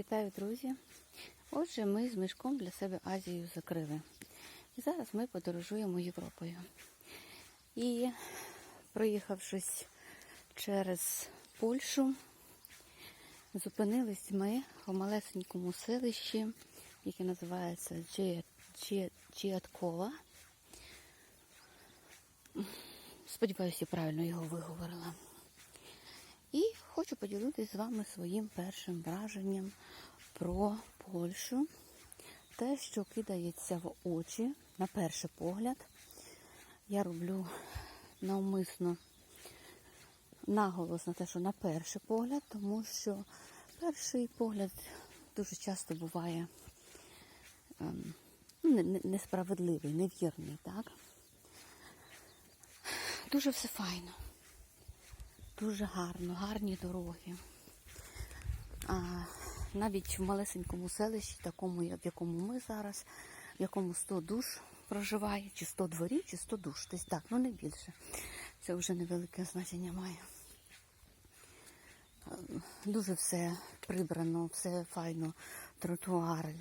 Вітаю, друзі! Отже, ми з мішком для себе Азію закрили. І зараз ми подорожуємо Європою. І проїхавшись через Польщу, зупинились ми в малесенькому селищі, яке називається Джі- Сподіваюся, правильно його виговорила. Хочу поділитися з вами своїм першим враженням про Польщу. Те, що кидається в очі на перший погляд. Я роблю навмисно наголос на те, що на перший погляд, тому що перший погляд дуже часто буває ем, ну, не- не- несправедливий, невірний, так? Дуже все файно. Дуже гарно, гарні дороги. А, навіть в малесенькому селищі, такому, в якому ми зараз, в якому 100 душ проживає, чи 100 дворів, чи 100 душ. Десь так, ну не більше. Це вже невелике значення має. Дуже все прибрано, все файно, тротуари,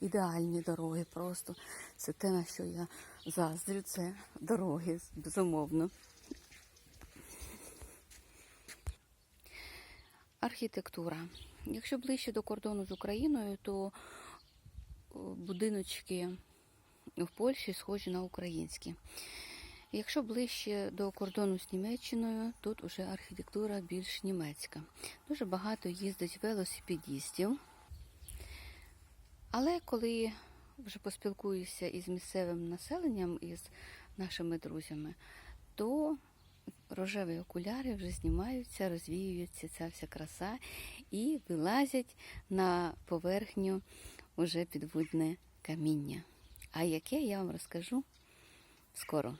ідеальні дороги просто. Це те, на що я заздрю, це дороги, безумовно. Архітектура. Якщо ближче до кордону з Україною, то будиночки в Польщі схожі на українські. Якщо ближче до кордону з Німеччиною, тут уже архітектура більш німецька. Дуже багато їздить велосипедістів. Але коли вже поспілкуюся із місцевим населенням, із нашими друзями, то рожеві окуляри вже знімаються, розвіюється ця вся краса і вилазять на поверхню уже підводне каміння. А яке я вам розкажу скоро.